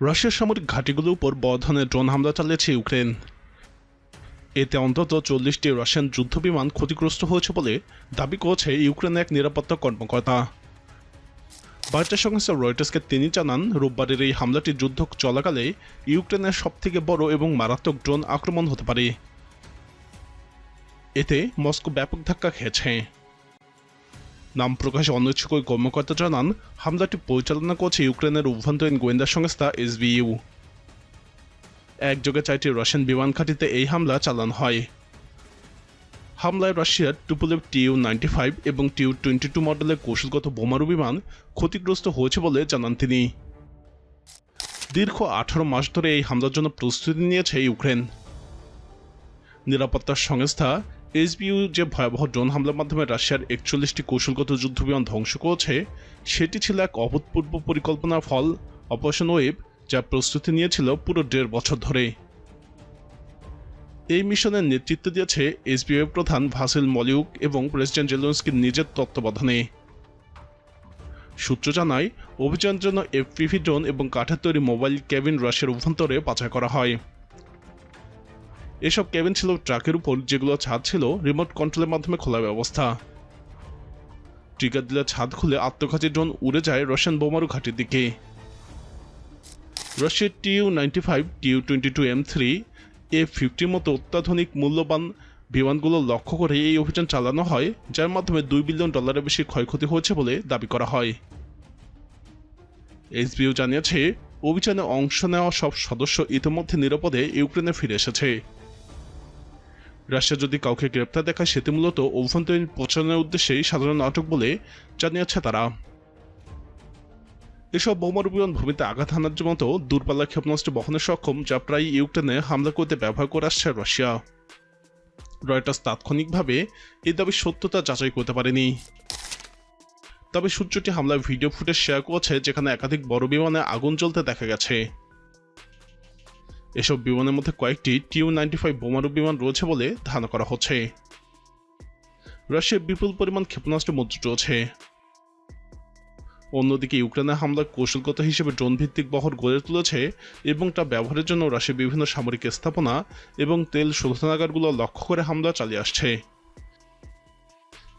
রাশিয়ার সামরিক ঘাঁটিগুলোর উপর বড় ধরনের ড্রোন হামলা চালিয়েছে ইউক্রেন। এতে অন্তত চল্লিশটি রাশিয়ান যুদ্ধবিমান ক্ষতিগ্রস্ত হয়েছে বলে দাবি করেছে ইউক্রেনের এক নিরাপত্তা কর্মকর্তা। বার্তা সংস্থা রয়টার্সকে তিনি জানান, রোববারের এই হামলাটি যুদ্ধ চলাকালে ইউক্রেনের সবথেকে বড় এবং মারাত্মক ড্রোন আক্রমণ হতে পারে। এতে মস্কো ব্যাপক ধাক্কা খেয়েছে। নাম প্রকাশে অনিচ্ছুক ওই কর্মকর্তা জানান, হামলাটি পরিচালনা করছে ইউক্রেনের অভ্যন্তরীণ গোয়েন্দা সংস্থা এসবিইউ। একযোগে চারটি রাশিয়ান বিমান ঘাঁটিতে এই হামলা চালানো হয়। হামলায় রাশিয়ার টুপুলেভ টিউ নাইনটি ফাইভ এবং টিউ টোয়েন্টি টু মডেলের কৌশলগত বোমারু বিমান ক্ষতিগ্রস্ত হয়েছে বলে জানান তিনি। দীর্ঘ আঠারো মাস ধরে এই হামলার জন্য প্রস্তুতি নিয়েছে ইউক্রেন। নিরাপত্তা সংস্থা এসবিইউ যে ভয়াবহ ড্রোন হামলার মাধ্যমে রাশিয়ার একচল্লিশটি কৌশলগত যুদ্ধবিমান ধ্বংস করেছে, সেটি ছিল এক অভূতপূর্ব পরিকল্পনার ফল। অপারেশন ওয়েব যা প্রস্তুতি নিয়েছিল পুরো দেড় বছর ধরে। এই মিশনের নেতৃত্ব দিয়েছে এসবিআই প্রধান ভাসিল মলিউক এবং প্রেসিডেন্ট জেলেন্সকির নিজের তত্ত্বাবধানে। সূত্র জানায়, অভিযানের জন্য এফপিভি ড্রোন এবং কাঠের তৈরি মোবাইল ক্যাবিন রাশিয়ার অভ্যন্তরে পাচার করা হয়। এসব কেবিন ছিল ট্রাকের উপর, যেগুলো ছাদ ছিল রিমোট কন্ট্রোলের মাধ্যমে খোলা ব্যবস্থা। ট্রিগার দিলে ছাদ খুলে আত্মঘাতী ড্রোন উড়ে যায় রাশিয়ান বোমারু ঘাটির দিকে। রাশিয়ার Tu ninety five Tu twenty two M three A ফিফটির মতো অত্যাধুনিক মূল্যবান বিমানগুলো লক্ষ্য করে এই অভিযান চালানো হয়, যার মাধ্যমে দুই বিলিয়ন ডলারের বেশি ক্ষয়ক্ষতি হয়েছে বলে দাবি করা হয়। এইচবিও জানিয়েছে, অভিযানে অংশ নেওয়া সব সদস্য ইতিমধ্যে নিরাপদে ইউক্রেনে ফিরে এসেছে। রাশিয়া যদি কাউকে গ্রেপ্তার দেখায়, সেটি মূলত অভ্যন্তরীণ প্রচারণের উদ্দেশ্যেই সাধারণ নাটক বলে জানিয়েছে তারা। এসব বোমারু বিমান ভূমিতে আঘাত হানার মতো দূরপাল্লা ক্ষেপণাস্ত্র বহনে সক্ষম যা প্রায় ইউক্রেনে হামলা করতে ব্যবহার করে আসছে রাশিয়া। রয়টার্স তাৎক্ষণিকভাবে এই দাবির সত্যতা যাচাই করতে পারেনি। তবে সূর্যটি হামলার ভিডিও ফুটেজ শেয়ার করেছে, যেখানে একাধিক বড় বিমানে আগুন জ্বলতে দেখা গেছে। এসব বিমানের মধ্যে কয়েকটি টিউ নাইনটি ফাইভ বোমারু বিমান রয়েছে বলে ধারণা করা হচ্ছে। রাশিয়ার বিপুল পরিমাণ ক্ষেপণাস্ত্র মজুত রয়েছে। অন্যদিকে ইউক্রেনের হামলা কৌশলগত হিসেবে ড্রোন ভিত্তিক বহর গড়ে তুলেছে এবং তা ব্যবহারের জন্য রাশিয়ার বিভিন্ন সামরিক স্থাপনা এবং তেল শোধনাগারগুলো লক্ষ্য করে হামলা চালিয়ে আসছে।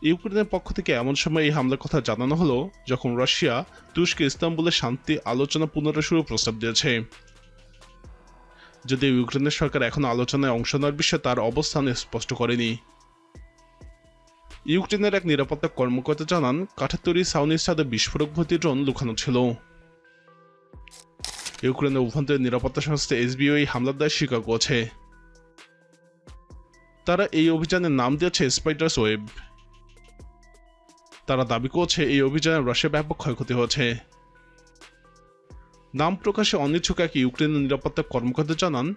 ইউক্রেনের পক্ষ থেকে এমন সময় এই হামলার কথা জানানো হলো যখন রাশিয়া তুরস্কে ইস্তাম্বুলে শান্তি আলোচনা পুনরায় শুরু প্রস্তাব দিয়েছে। যদিও ইউক্রেনের সরকার এখন আলোচনায় অংশ নেওয়ার বিষয়ে তার অবস্থান স্পষ্ট করেনি। ইউক্রেনের এক নিরাপত্তা কর্মকর্তা জানান কাঠের তৈরি সাউনির সাথে বিস্ফোরক ভর্তি ড্রোন লুকানো ছিল। ইউক্রেনের অভ্যন্তরীণ নিরাপত্তা সংস্থা এসবিও এই হামলার দায় স্বীকার করেছে। তারা এই অভিযানের নাম দিয়েছে স্পাইডার্স ওয়েব তারা দাবি করছে, এই অভিযানে রাশিয়া ব্যাপক ক্ষয়ক্ষতি হয়েছে। নাম প্রকাশে অনিচ্ছুক এক ইউক্রেনের নিরাপত্তা কর্মকর্তা জানান,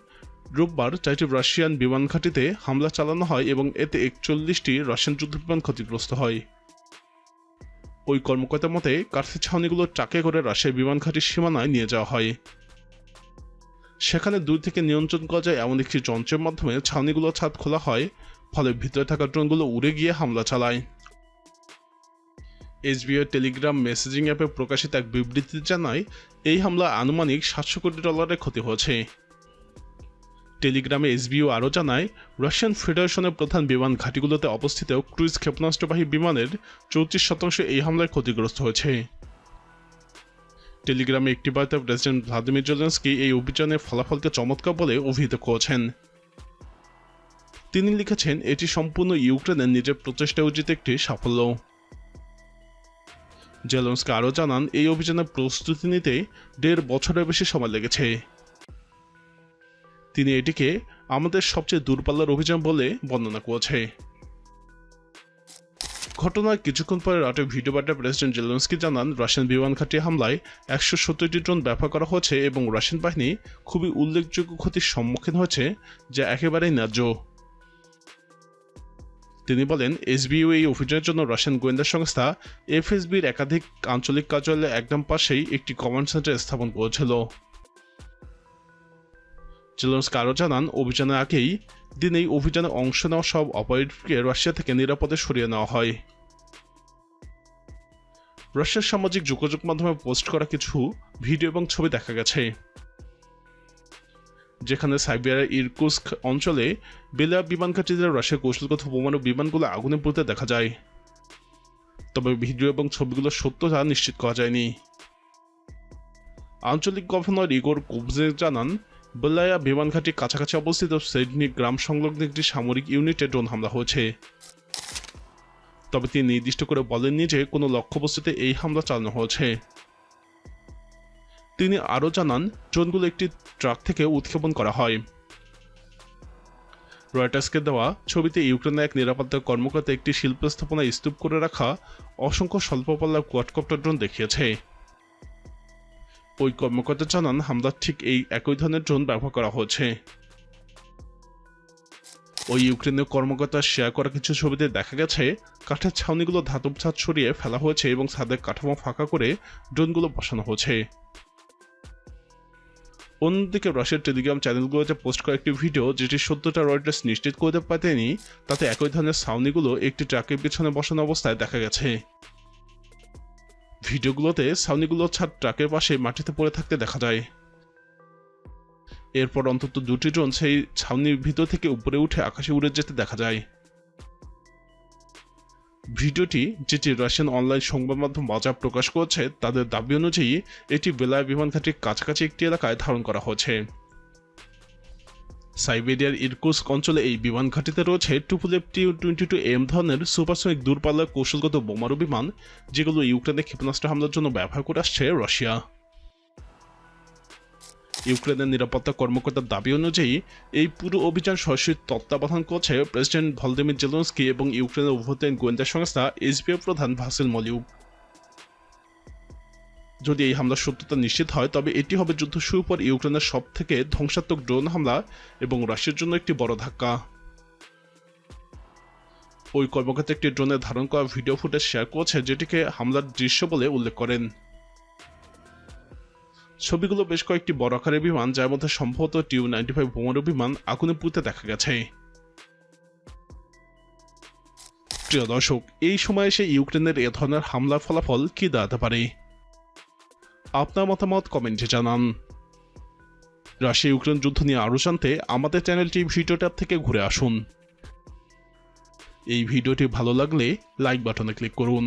রোববার চারটি রাশিয়ান বিমান ঘাঁটিতে হামলা চালানো হয় এবং এতে একচল্লিশটি রাশিয়ান যুদ্ধবিমান ক্ষতিগ্রস্ত হয়। ওই কর্মকর্তার মতে কার্থি ছাউনিগুলো ট্রাকে করে রাশিয়ার বিমান ঘাঁটির সীমানায় নিয়ে যাওয়া হয়। সেখানে দূর থেকে নিয়ন্ত্রণ করা যায় এমন একটি যন্ত্রের মাধ্যমে ছাউনিগুলোর ছাদ খোলা হয়, ফলে ভিতরে থাকা ড্রোনগুলো উড়ে গিয়ে হামলা চালায়। এসবিআই টেলিগ্রাম মেসেজিং অ্যাপে প্রকাশিত এক বিবৃতিতে জানায়, এই হামলা আনুমানিক সাতশো কোটি ডলারের ক্ষতি হয়েছে। টেলিগ্রামে এসবিও আরও জানায়, রাশিয়ান ফেডারেশনের প্রধান বিমান ঘাঁটিগুলোতে অবস্থিত ক্রুইজ ক্ষেপণাস্ত্রবাহী বিমানের চৌত্রিশ শতাংশ এই হামলায় ক্ষতিগ্রস্ত হয়েছে। টেলিগ্রামে একটি বার্তা প্রেসিডেন্ট ভ্লাদিমির জেলেন্সকি এই অভিযানের ফলাফলকে চমৎকার বলে অভিহিত করেছেন। তিনি লিখেছেন, এটি সম্পূর্ণ ইউক্রেনের নিজের প্রচেষ্টা উচিত একটি সাফল্য। জেলেন্সকি আরও জানান, এই অভিযানের প্রস্তুতি নিতে দেড় বছরের বেশি সময় লেগেছে। তিনি এটিকে আমাদের সবচেয়ে দূরপাল্লার অভিযান বলে বর্ণনা করেছে। ঘটনার কিছুক্ষণ পরে রাতে ভিডিও বার্তা প্রেসিডেন্ট জেলেন্সকি জানান, রাশিয়ান বিমান ঘাঁটি হামলায় একশো সত্তরটি ড্রোন ব্যবহার করা হয়েছে এবং রাশিয়ান বাহিনী খুবই উল্লেখযোগ্য ক্ষতির সম্মুখীন হয়েছে, যা একেবারেই ন্যায্য। তিনি বলেন এসবিইউ এই অভিযানের জন্য রাশিয়ান গোয়েন্দা সংস্থা এফএসবির একাধিক আঞ্চলিক কার্যালয়ের একদম পাশেই একটি কমান্ড সেন্টার স্থাপন করেছিল। আরও জানান, অভিযানের আগেই দিনেই অভিযানে অংশ নেওয়া সব অপারেটরকে রাশিয়া থেকে নিরাপদে সরিয়ে নেওয়া হয়। রাশিয়ার সামাজিক যোগাযোগ মাধ্যমে পোস্ট করা কিছু ভিডিও এবং ছবি দেখা গেছে। যেখানে সাইবেরিয়ার ইরকুস্ক অঞ্চলে বেলা বিমান ঘাঁটিতে রাশিয়ার কৌশলগত বোমারু বিমানগুলো আগুনে পুড়তে দেখা যায়। তবে ভিডিও এবং ছবিগুলোর সত্যতা নিশ্চিত করা যায়নি। আঞ্চলিক গভর্নর ইগোর কুবজে জানান, বেলায়া বিমান ঘাঁটির কাছাকাছি অবস্থিত সেডনি গ্রাম সংলগ্ন একটি সামরিক ইউনিটে ড্রোন হামলা হয়েছে। তবে তিনি নির্দিষ্ট করে বলেননি যে কোনো লক্ষ্যবস্তুতে এই হামলা চালানো হয়েছে। তিনি আরও জানান, ড্রোনগুলো একটি ট্রাক থেকে উৎক্ষেপণ করা হয়। রয়টার্সকে দেওয়া ছবিতে ইউক্রেনের এক নিরাপত্তা কর্মকর্তা একটি শিল্প স্থাপনায় স্তূপ করে রাখা অসংখ্য স্বল্পপাল্লা কোয়াডকপ্টার ড্রোন দেখিয়েছে। ওই কর্মকর্তা জানান, হামলার ঠিক এই একই ধরনের ড্রোন ব্যবহার করা হয়েছে। ওই ইউক্রেনীয় কর্মকর্তা শেয়ার করা কিছু ছবিতে দেখা গেছে, কাঠের ছাউনিগুলো ধাতব ছাদ সরিয়ে ফেলা হয়েছে এবং ছাদের কাঠামো ফাঁকা করে ড্রোনগুলো বসানো হয়েছে। অন্যদিকে রাশিয়ার টেলিগ্রাম চ্যানেলগুলোতে পোস্ট করা একটি ভিডিও যেটি সত্যটা রয়টার্স নিশ্চিত করতে পারেনি, তাতে একই ধরনের ছাউনিগুলো একটি ট্রাকের পিছনে বসানো অবস্থায় দেখা গেছে। ভিডিওগুলোতে ছাউনিগুলো ছাদ ট্রাকের পাশে মাটিতে পড়ে থাকতে দেখা যায়। এরপর অন্তত দুটি ড্রোন সেই ছাউনির ভিতর থেকে উপরে উঠে আকাশে উড়ে যেতে দেখা যায়। ভিডিওটি যেটি রাশিয়ান অনলাইন সংবাদ মাধ্যম বাজার প্রকাশ করেছে, তাদের দাবি অনুযায়ী এটি বেলায় বিমানঘাটির কাছাকাছি একটি এলাকায় ধারণ করা হয়েছে। সাইবেরিয়ার ইরকুস্ক অঞ্চলে এই বিমান ঘাঁটিতে রয়েছে Tupolev T twenty two M ধরনের সুপারসনিক দূরপাল্লার কৌশলগত বোমারু বিমান, যেগুলো ইউক্রেনে ক্ষেপণাস্ত্র হামলার জন্য ব্যবহার করে আসছে রাশিয়া। ইউক্রেনের নিরাপত্তা কর্মকর্তার দাবি অনুযায়ী, এই পুরো অভিযান সরাসরি তত্ত্বাবধান করছে প্রেসিডেন্ট ভলদিমির জেলন্সকি এবং ইউক্রেনের উভতেন গোয়েন্দা সংস্থা এসবিএফ প্রধান ভাসিল মলিউক যদি এই হামলার সত্যতা নিশ্চিত হয়, তবে এটি হবে যুদ্ধ শুরু পর ইউক্রেনের সব থেকে ধ্বংসাত্মক ড্রোন হামলা এবং রাশিয়ার জন্য একটি বড় ধাক্কা। ওই কর্মকর্তা একটি ড্রোনের ধারণ করা ভিডিও ফুটেজ শেয়ার করেছে, যেটিকে হামলার দৃশ্য বলে উল্লেখ করেন। ছবিগুলো বেশ কয়েকটি বড় আকারের বিমান, যার মধ্যে সম্ভবত টিউ নাইনটি ফাইভ বোমারু বিমান আগুনে পুঁতে দেখা গেছে। প্রিয় দর্শক, এই সময়ে সে ইউক্রেনের এ ধরনের হামলার ফলাফল কি দাঁড়াতে পারে? আপনার মতামত কমেন্টে জানান। রাশিয়া ইউক্রেন যুদ্ধ নিয়ে আরও জানতে আমাদের চ্যানেলটি ভিডিও ট্যাব থেকে ঘুরে আসুন। এই ভিডিওটি ভালো লাগলে লাইক বাটনে ক্লিক করুন।